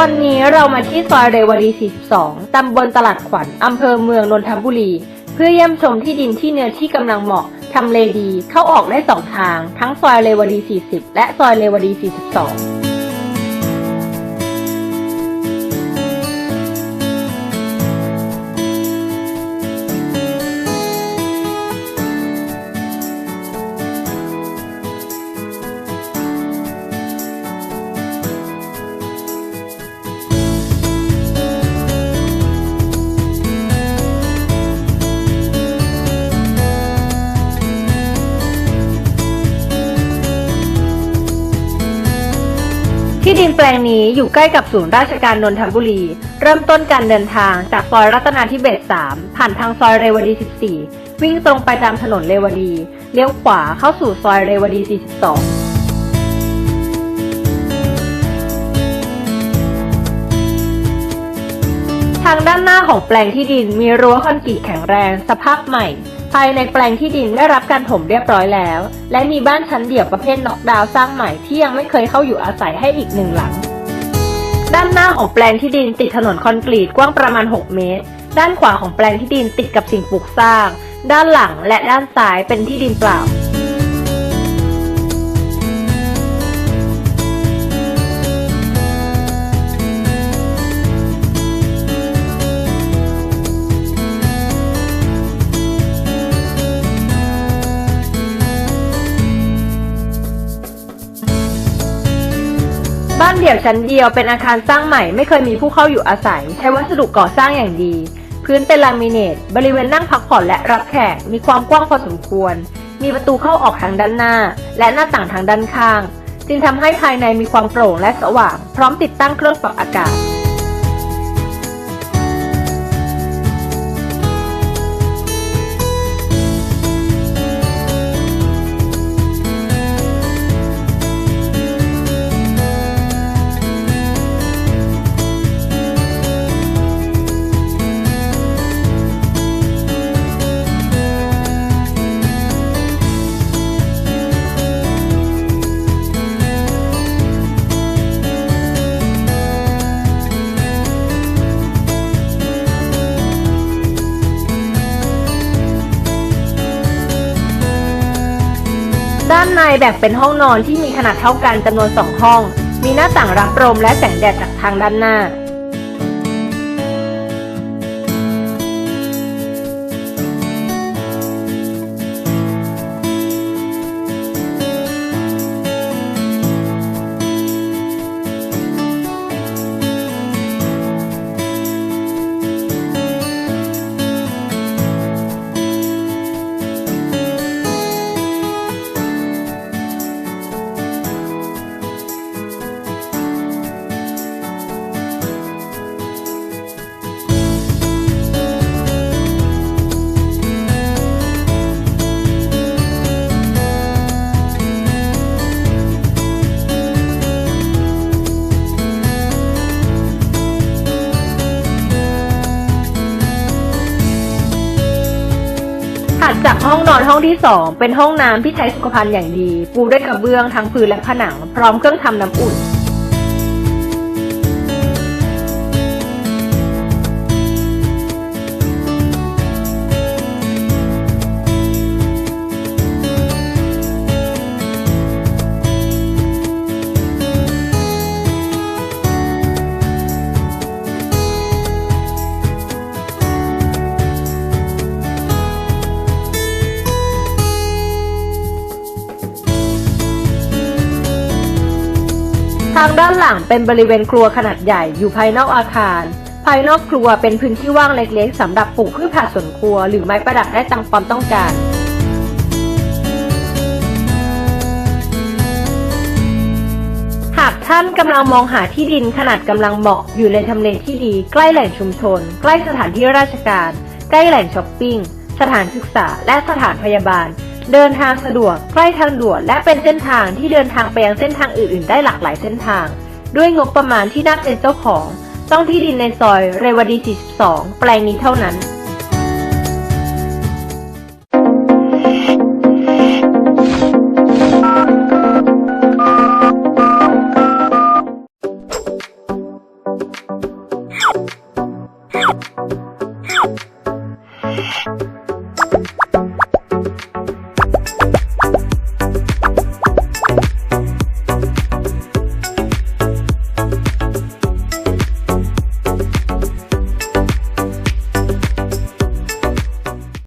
วันนี้เรามาที่ซอยเรวดี 42 ตำบลตลาดขวัญ อำเภอเมืองนนทบุรี เพื่อเยี่ยมชมที่ดินที่เนื้อที่กำลังเหมาะ ทำเลดี เข้าออกได้สองทาง ทั้งซอยเรวดี 40 และซอยเรวดี 42 ที่ดินแปลงนี้อยู่ใกล้กับศูนย์ราชการนนทบุรี เริ่มต้นการเดินทางจากซอยรัตนาธิเบศ3 ผ่านทางซอยเรวดี 14 วิ่งตรงไปตามถนนเรวดี เลี้ยวขวาเข้าสู่ซอยเรวดี 42ทางด้านหน้าของแปลงที่ดินมีรั้วคอนกรีตแข็งแรง สภาพใหม่ ภายในแปลงที่ดินได้รับการถมเรียบร้อยแล้ว และมีบ้านชั้นเดี่ยวประเภทน็อกดาวน์สร้างใหม่ที่ยังไม่เคยเข้าอยู่อาศัยให้อีกหนึ่งหลัง ด้านหน้าของแปลงที่ดินติดถนนคอนกรีตกว้างประมาณ 6 เมตร ด้านขวาของแปลงที่ดินติดกับสิ่งปลูกสร้าง ด้านหลังและด้านซ้ายเป็นที่ดินเปล่าานเดี่ยวชั้นเดียวเป็นอาคารสร้างใหม่ไม่เคยมีผู้เข้าอยู่อาศัย ใช้วัสดุก่อสร้างอย่างดี พื้นเป็นลามิเนต บริเวณนั่งพักผ่อนและรับแขกมีความกว้างพอสมควร มีประตูเข้าออกทางด้านหน้า และหน้าต่างทางด้านข้าง จึงทำให้ภายในมีความโปร่งและสว่าง พร้อมติดตั้งเครื่องปรับอากาศานในแบ่งเป็นห้องนอนที่มีขนาดเท่ากันจำนวนสองห้อง มีหน้าต่างรับลมและแสงแดดจากทางด้านหน้า ดจากห้องนอนห้องที่ 2 เป็นห้องน้ำที่ใช้สุขภัณฑ์อย่างดี ปูด้วยกระเบื้องทั้งพื้นและผนัง พร้อมเครื่องทำน้ำอุ่น ทางด้านหลังเป็นบริเวณครัวขนาดใหญ่อยู่ภายนอกอาคาร ภายนอกครัวเป็นพื้นที่ว่างเล็กๆสำหรับปลูกพืชผักสวนครัว หรือไม้ประดับได้ตามความต้องการหากท่านกำลังมองหาที่ดินขนาดกำลังเหมาะอยู่ในทำเลที่ดี ใกล้แหล่งชุมชน ใกล้สถานที่ราชการ ใกล้แหล่งช้อปปิ้ง สถานศึกษา และสถานพยาบาล เดินทางสะดวกใกล้ทางด่วนและเป็นเส้นทางที่เดินทางไปยังเส้นทางอื่น ๆ ได้หลากหลายเส้นทาง ด้วยงบประมาณที่นักเป็นเจ้าของ ต้องที่ดินในซอยเรวดี 42 แปลงนี้เท่านั้น